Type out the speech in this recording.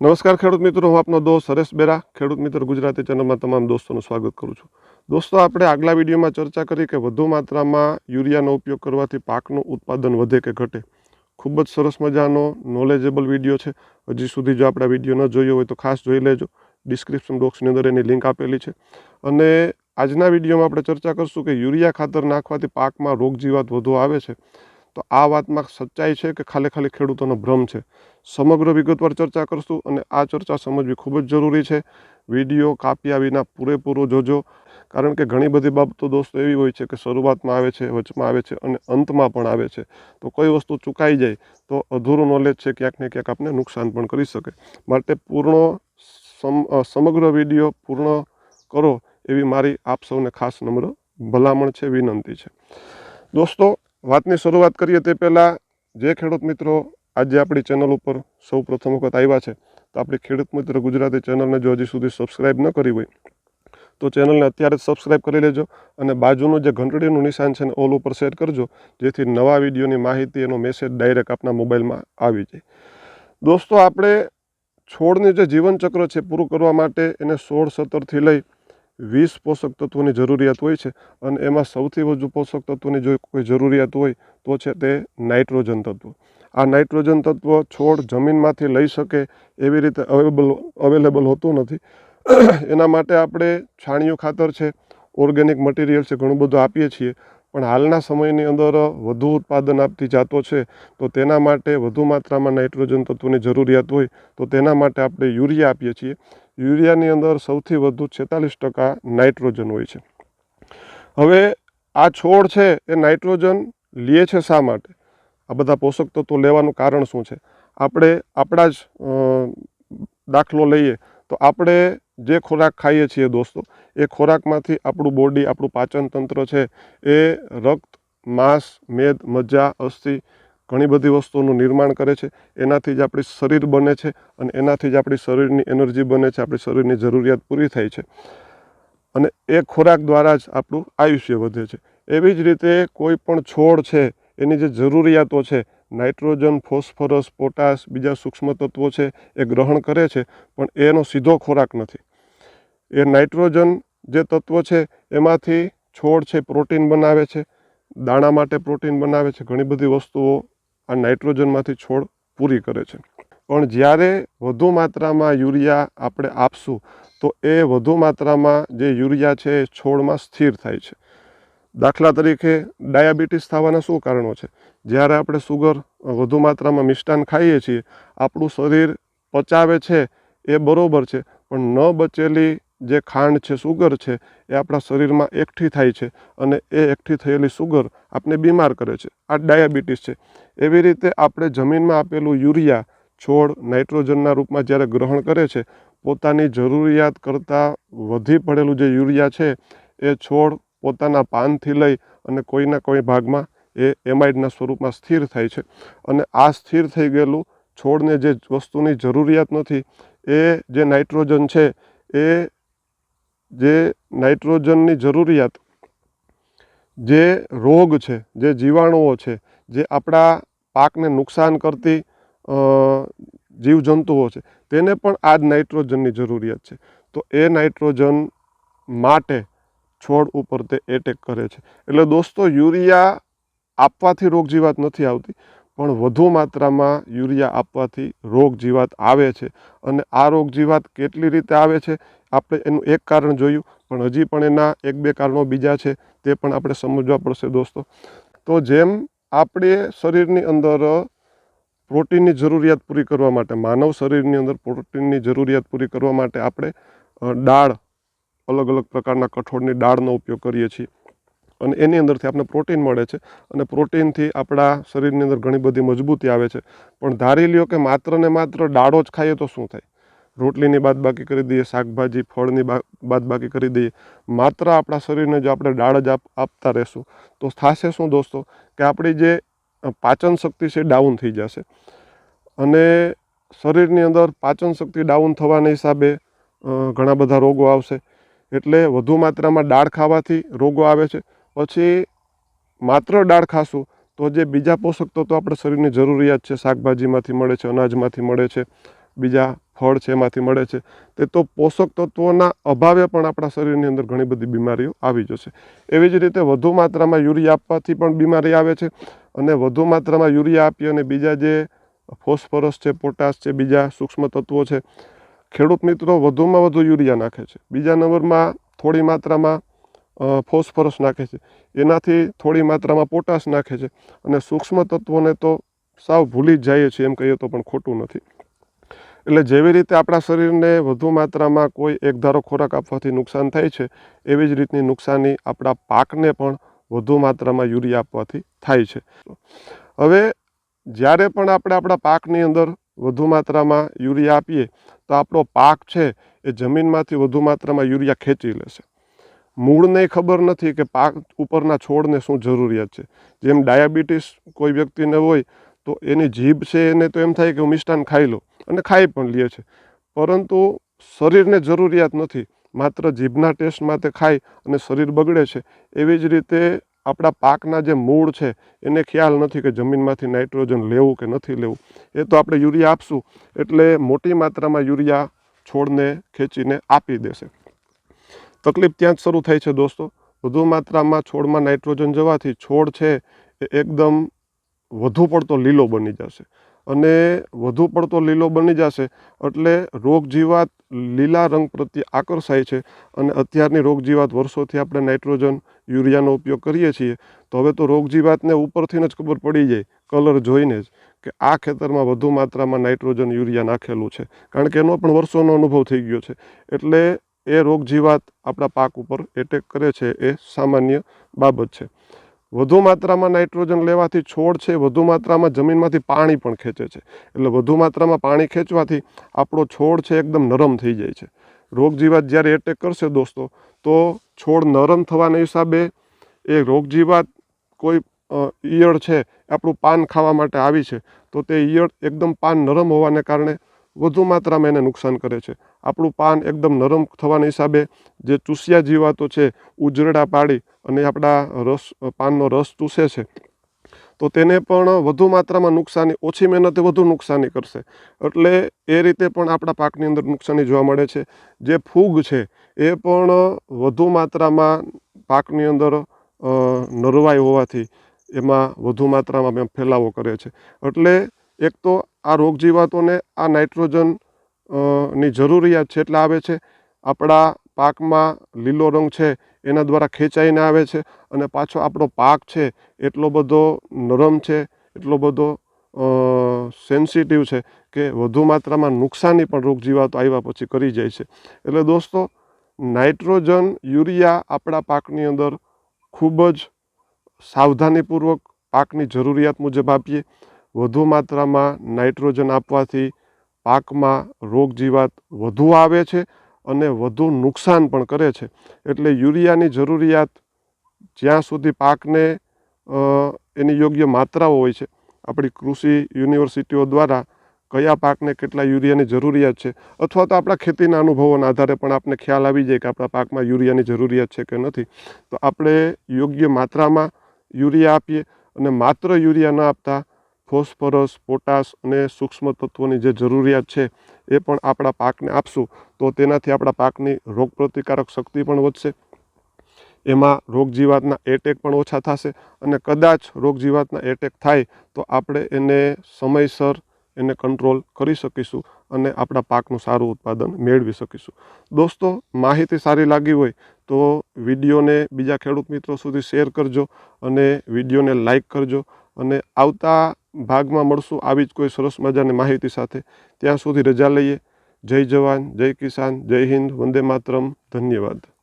નમસ્કાર ખેડૂત મિત્રો, હું આપનો દોસ્ત હરેશ બેરા, ખેડૂત મિત્ર ગુજરાતી ચેનલમાં તમામ દોસ્તોનું સ્વાગત કરું છું. દોસ્તો, આપણે આગલા વિડીયોમાં ચર્ચા કરી કે વધુ માત્રામાં યુરિયાનો ઉપયોગ કરવાથી પાકનું ઉત્પાદન વધે કે ઘટે. ખૂબ જ સરસ મજાનો નોલેજેબલ વીડિયો છે. હજી સુધી જો આપણા વીડિયો ન જોયો હોય તો ખાસ જોઈ લેજો. ડિસ્ક્રિપ્શન બોક્સની અંદર એની લિંક આપેલી છે. અને આજના વિડીયોમાં આપણે ચર્ચા કરશું કે યુરિયા ખાતર નાખવાથી પાકમાં રોગ જીવાત વધુ આવે છે. તો આ વાતમાં સચ્ચાઈ છે કે ખાલી ખાલી ખેડૂતોનો ભ્રમ છે? સમગ્ર વિગતવાર ચર્ચા કરશું અને આ ચર્ચા સમજવી ખૂબ જ જરૂરી છે. વીડિયો કાપ્યા વિના પૂરેપૂરો જોજો. કારણ કે ઘણી બધી બાબતો દોસ્તો એવી હોય છે કે શરૂઆતમાં આવે છે, વચમાં આવે છે અને અંતમાં પણ આવે છે. તો કોઈ વસ્તુ ચૂકાઈ જાય તો અધૂરું નોલેજ છે, ક્યાંક ને ક્યાંક આપને નુકસાન પણ કરી શકે. માટે પૂર્ણ સમ સમગ્ર વીડિયો પૂર્ણ કરો એવી મારી આપ સૌને ખાસ નમ્ર ભલામણ છે, વિનંતી છે. દોસ્તો વાતની શરૂઆત કરીએ તે પહેલાં, જે ખેડૂત મિત્રો આજે આપણી ચેનલ ઉપર સૌ પ્રથમ વખત આવ્યા છે, તો આપણી ખેડૂત મિત્ર ગુજરાતી ચેનલને જો હજી સુધી સબસ્ક્રાઈબ ન કરી હોય, તો ચેનલને અત્યારે જ સબસ્ક્રાઈબ કરી લેજો અને બાજુનું જે ઘંટડીનું નિશાન છે ને, ઓલ ઉપર સેટ કરજો, જેથી નવા વિડીયોની માહિતી એનો મેસેજ ડાયરેક્ટ આપના મોબાઈલમાં આવી જાય. દોસ્તો, આપણે છોડનું જે જીવનચક્ર છે, પૂરું કરવા માટે એને સોળ સત્તરથી લઈ વીસ પોષક તત્વોની જરૂરિયાત હોય છે અને એમાં સૌથી વધુ પોષક તત્વોની જો કોઈ જરૂરિયાત હોય તો છે તે નાઇટ્રોજન તત્વ. આ નાઇટ્રોજન તત્વ છોડ જમીનમાંથી લઈ શકે એવી રીતે અવેલેબલ અવેલેબલ હોતું નથી. એના માટે આપણે છાણિયું ખાતર છે, ઓર્ગેનિક મટીરિયલ છે, ઘણું બધું આપીએ છીએ. પણ હાલના સમયની અંદર વધુ ઉત્પાદન આપતી જાતો છે, તો તેના માટે વધુ માત્રામાં નાઇટ્રોજન તત્વોની જરૂરિયાત હોય તો તેના માટે આપણે યુરિયા આપીએ છીએ. યુરિયાની અંદર સૌથી વધુ છેતાલીસ ટકા નાઇટ્રોજન હોય છે. હવે આ છોડ છે એ નાઇટ્રોજન લે છે શા માટે? આ બધા પોષક તત્વો લેવાનું કારણ શું છે? આપણે આપણા જ દાખલો લઈએ તો આપણે જે ખોરાક ખાઈએ છીએ દોસ્તો, એ ખોરાકમાંથી આપણું બોડી, આપણું પાચન તંત્ર છે એ રક્ત, માંસ, મેદ, મજ્જા, અસ્થિ ઘણી બધી વસ્તુઓનું નિર્માણ કરે છે. એનાથી જ આપણી શરીર બને છે અને એનાથી જ આપણી શરીરની એનર્જી બને છે, આપણી શરીરની જરૂરિયાત પૂરી થાય છે. અને એ ખોરાક દ્વારા જ આપણું આયુષ્ય વધે છે. એવી જ રીતે કોઈ પણ છોડ છે, એની જે જરૂરિયાતો છે, નાઇટ્રોજન, ફોસ્ફરસ, પોટાશ, બીજા સૂક્ષ્મ તત્વો છે, એ ગ્રહણ કરે છે, પણ એનો સીધો ખોરાક નથી. એ નાઇટ્રોજન જે તત્વ છે, એમાંથી છોડ છે, પ્રોટીન બનાવે છે, દાણા માટે પ્રોટીન બનાવે છે, ઘણી બધી વસ્તુઓ આ નાઇટ્રોજનમાંથી છોડ પૂરી કરે છે. પણ જ્યારે વધુ માત્રામાં યુરિયા આપણે આપશું, તો એ વધુ માત્રામાં જે યુરિયા છે એ છોડમાં સ્થિર થાય છે. દાખલા તરીકે ડાયાબિટીસ થવાના શું કારણો છે? જ્યારે આપણે સુગર વધુ માત્રામાં મિષ્ટાન ખાઈએ છીએ, આપણું શરીર પચાવે છે એ બરાબર છે, પણ ન બચેલી જે ખાંડ છે, સુગર છે, એ આપણા શરીરમાં એકઠી થાય છે અને એ એકઠી થયેલી સુગર આપને બીમાર કરે છે. આ ડાયાબિટીસ છે. એવી રીતે આપણે જમીનમાં આપેલું યુરિયા, છોડ, નાઇટ્રોજનના રૂપમાં જ્યારે ગ્રહણ કરે છે, પોતાની જરૂરિયાત કરતાં વધી પડેલું જે યુરિયા છે, એ છોડ પોતાના પાનથી લઈ અને કોઈના કોઈ ભાગમાં એ એમાઇડના સ્વરૂપમાં સ્થિર થાય છે. અને આ સ્થિર થઈ ગયેલું છોડને જે વસ્તુની જરૂરિયાત નથી, એ જે નાઇટ્રોજન છે, એ જે નાઇટ્રોજનની જરૂરિયાત જે રોગ છે, જે જીવાણુઓ છે, જે આપણા પાકને નુકસાન કરતી જીવજંતુઓ છે, તેને પણ આ જ નાઇટ્રોજનની જરૂરિયાત છે. તો એ નાઇટ્રોજન માટે છોડ ઉપર તે એટેક કરે છે. એટલે દોસ્તો, યુરિયા આપવાથી રોગ જીવાત નથી આવતી, પણ વધુ માત્રામાં યુરિયા આપવાથી રોગ જીવાત આવે છે. અને આ રોગ જીવાત કેટલી રીતે આવે છે? આપણે એનું એક કારણ જોયું, પણ હજી પણ એના એક બે કારણો બીજા છે, તે પણ આપણે સમજવા પડશે દોસ્તો. તો જેમ આપણે શરીરની અંદર પ્રોટીનની જરૂરિયાત પૂરી કરવા માટે, માનવ શરીરની અંદર પ્રોટીનની જરૂરિયાત પૂરી કરવા માટે આપણે દાળ, અલગ અલગ પ્રકારના કઠોળની દાળનો ઉપયોગ કરીએ છીએ. અને એની અંદરથી આપણને પ્રોટીન મળે છે, અને પ્રોટીનથી આપણા શરીરની અંદર ઘણી બધી મજબૂતી આવે છે. પણ ધારી લ્યો કે માત્ર ને માત્ર દાળો જ ખાઈએ તો શું થાય? રોટલીની બાદ બાકી કરી દઈએ, શાકભાજી, ફળની બાદ બાકી કરી દઈએ. માત્ર આપણા શરીરને જો આપણે દાળ જ આપ- આપતા રહેશું. તો થશે શું દોસ્તો? કે આપણી જે પાચન શક્તિ છે ડાઉન થઈ જશે. અને શરીરની અંદર પાચન શક્તિ ડાઉન થવાના હિસાબે ઘણા બધા રોગો આવશે. એટલે વધુ માત્રામાં દાળ ખાવાથી રોગો આવે છે. પછી માત્ર દાળ ખાશું તો જે બીજા પોષક તત્વો આપણે શરીરની જરૂરિયાત છે, શાકભાજીમાંથી મળે છે, અનાજમાંથી મળે છે બીજા ફળ છે, એમાંથી મળે છે. તે તો પોષક તત્વોના અભાવે પણ આપણા શરીરની અંદર ઘણી બધી બીમારીઓ આવી જશે. એવી જ રીતે વધુ માત્રામાં યુરિયા આપવાથી પણ બીમારી આવે છે અને વધુ માત્રામાં યુરિયા આપી અને બીજા જે ફોસ્ફરસ છે, પોટાશ છે, બીજા સૂક્ષ્મ તત્વો છે, ખેડૂત મિત્રો વધુમાં વધુ યુરિયા નાખે છે. બીજા નંબરમાં થોડી માત્રામાં ફોસ્ફરસ નાખે છે. એનાથી થોડી માત્રામાં પોટાશ નાખે છે. અને સૂક્ષ્મ તત્વોને તો સાવ ભૂલી જ જઈએ છીએ એમ કહીએ તો પણ ખોટું નથી. એટલે જેવી રીતે આપણા શરીરને વધુ માત્રામાં કોઈ એક ધારો ખોરાક આપવાથી નુકસાન થાય છે, એવી જ રીતની નુકસાની આપણા પાકને પણ વધુ માત્રામાં યુરિયા આપવાથી થાય છે. હવે જ્યારે પણ આપણે આપણા પાકની અંદર વધુ માત્રામાં યુરિયા આપીએ, તો આપણો પાક છે એ જમીનમાંથી વધુ માત્રામાં યુરિયા ખેંચી લેશે. મૂળને ખબર નથી કે પાક ઉપરના છોડને શું જરૂરિયાત છે. જેમ ડાયાબિટીસ કોઈ વ્યક્તિને હોય તો એની જીભ છે એને તો એમ થાય કે હું મિષ્ટાન ખાઈ લઉં અને ખાઈ પણ લે છે. પરંતુ શરીરને જરૂરિયાત નથી. માત્ર જીભના ટેસ્ટ માટે ખાય અને શરીર બગડે છે. એવી જ રીતે આપણા પાકના જે મૂળ છે, એને ખ્યાલ નથી કે જમીનમાંથી નાઇટ્રોજન લેવું કે નથી લેવું. એ તો આપણે યુરિયા આપશું, એટલે મોટી માત્રામાં યુરિયા છોડને, ખેંચીને આપી દેશે. તકલીફ ત્યાં જ શરૂ થાય છે દોસ્તો. વધુ માત્રામાં છોડમાં નાઇટ્રોજન જવાથી છોડ છે એ એકદમ વધુ પડતો લીલો બની જશે. અને વધુ પડતો લીલો બની જશે એટલે રોગ જીવાત લીલા રંગ પ્રત્યે આકર્ષાય છે અને અત્યારની રોગ જીવાત વર્ષોથી આપણે નાઇટ્રોજન, યુરિયાનો ઉપયોગ કરીએ છીએ, તો હવે તો રોગ જીવાતને ઉપરથી જ ખબર પડી જાય, કલર જોઈને જ, કે આ ખેતરમાં વધુ માત્રામાં નાઇટ્રોજન, યુરિયા નાખેલું છે. કારણ કે એનો પણ વર્ષોનો અનુભવ થઈ ગયો છે. એટલે એ રોગ જીવાત આપણા પાક ઉપર એટેક કરે છે એ સામાન્ય બાબત છે. વધુ માત્રામાં નાઇટ્રોજન લેવાથી છોડ છે, વધુ માત્રામાં જમીનમાંથી પાણી પણ ખેંચે છે. એટલે વધુ માત્રામાં પાણી ખેંચવાથી આપણો છોડ છે, એકદમ નરમ થઈ જાય છે. રોગજીવાત જ્યારે એટેક કરશે દોસ્તો, તો છોડ નરમ થવાના હિસાબે એ રોગજીવાત કોઈ ઈયળ છે આપણું પાન ખાવા માટે આવી છે, તો તે ઈયળ એકદમ પાન નરમ હોવાને કારણે વધુ માત્રામાં એને નુકસાન કરે છે. આપણું પાન એકદમ નરમ થવાના હિસાબે જે ચૂસ્યા જીવાતો છે, ઉજરડા પાડી અને આપણા રસ, પાનનો રસ ચૂસે છે, તો તેને પણ વધુ માત્રામાં નુકસાની, ઓછી મહેનતે વધુ નુકસાની કરશે. એટલે એ રીતે પણ આપણા પાકની અંદર નુકસાની જોવા મળે છે. જે ફૂગ છે, એ પણ વધુ માત્રામાં પાકની અંદર નરવાઈ હોવાથી એમાં વધુ માત્રામાં ફેલાવો કરે છે. એટલે એક તો આ રોગ જીવાતોને આ નાઇટ્રોજનની જરૂરિયાત છે એટલે આવે છે. આપણા પાકમાં લીલો રંગ છે એના દ્વારા ખેંચાઈને આવે છે અને પાછો આપણો પાક છે એટલો બધો નરમ છે, એટલો બધો સેન્સિટિવ છે કે વધુ માત્રામાં નુકસાની પણ રોગ જીવાતો આવ્યા પછી કરી જાય છે. એટલે દોસ્તો, નાઇટ્રોજન, યુરિયા આપણા પાકની અંદર ખૂબ જ સાવધાનીપૂર્વક પાકની જરૂરિયાત મુજબ આપીએ. વધુ માત્રામાં નાઇટ્રોજન આપવાથી પાકમાં રોગ જીવાત વધુ આવે છે અને વધુ નુકસાન પણ કરે છે. એટલે યુરિયાની જરૂરિયાત જ્યાં સુધી પાકને એની યોગ્ય માત્રાઓ હોય છે. આપણી કૃષિ યુનિવર્સિટીઓ દ્વારા કયા પાકને કેટલા યુરિયાની જરૂરિયાત છે અથવા તો આપણા ખેતીના અનુભવોના આધારે પણ આપને ખ્યાલ આવી જાય કે આપણા પાકમાં યુરિયાની જરૂરિયાત છે કે નથી. તો આપણે યોગ્ય માત્રામાં યુરિયા આપીએ અને માત્ર યુરિયા ન આપતા ફોસ્ફરસ, પોટાશ અને સૂક્ષ્મ તત્વોની જે જરૂરિયાત છે એ પણ આપણા પાકને આપશું, તો તેનાથી આપણા પાકની રોગ પ્રતિકારક શક્તિ પણ વધશે. એમાં રોગ જીવાતના એટેક પણ ઓછા થશે અને કદાચ રોગ જીવાતના એટેક થાય તો આપણે એને સમયસર એને કંટ્રોલ કરી શકીશું અને આપણા પાકનું સારું ઉત્પાદન મેળવી શકીશું. દોસ્તો, માહિતી સારી લાગી હોય તો વિડીયોને બીજા ખેડૂત મિત્રો સુધી શેર કરજો અને વિડીયોને લાઈક કરજો અને આવતા ભાગમાં મળશું આવી જ કોઈ સરસ મજાની માહિતી સાથે. ત્યાં સુધી રજા લઈએ. જય જવાન, જય કિસાન, જય હિન્દ, વંદે માતરમ. ધન્યવાદ.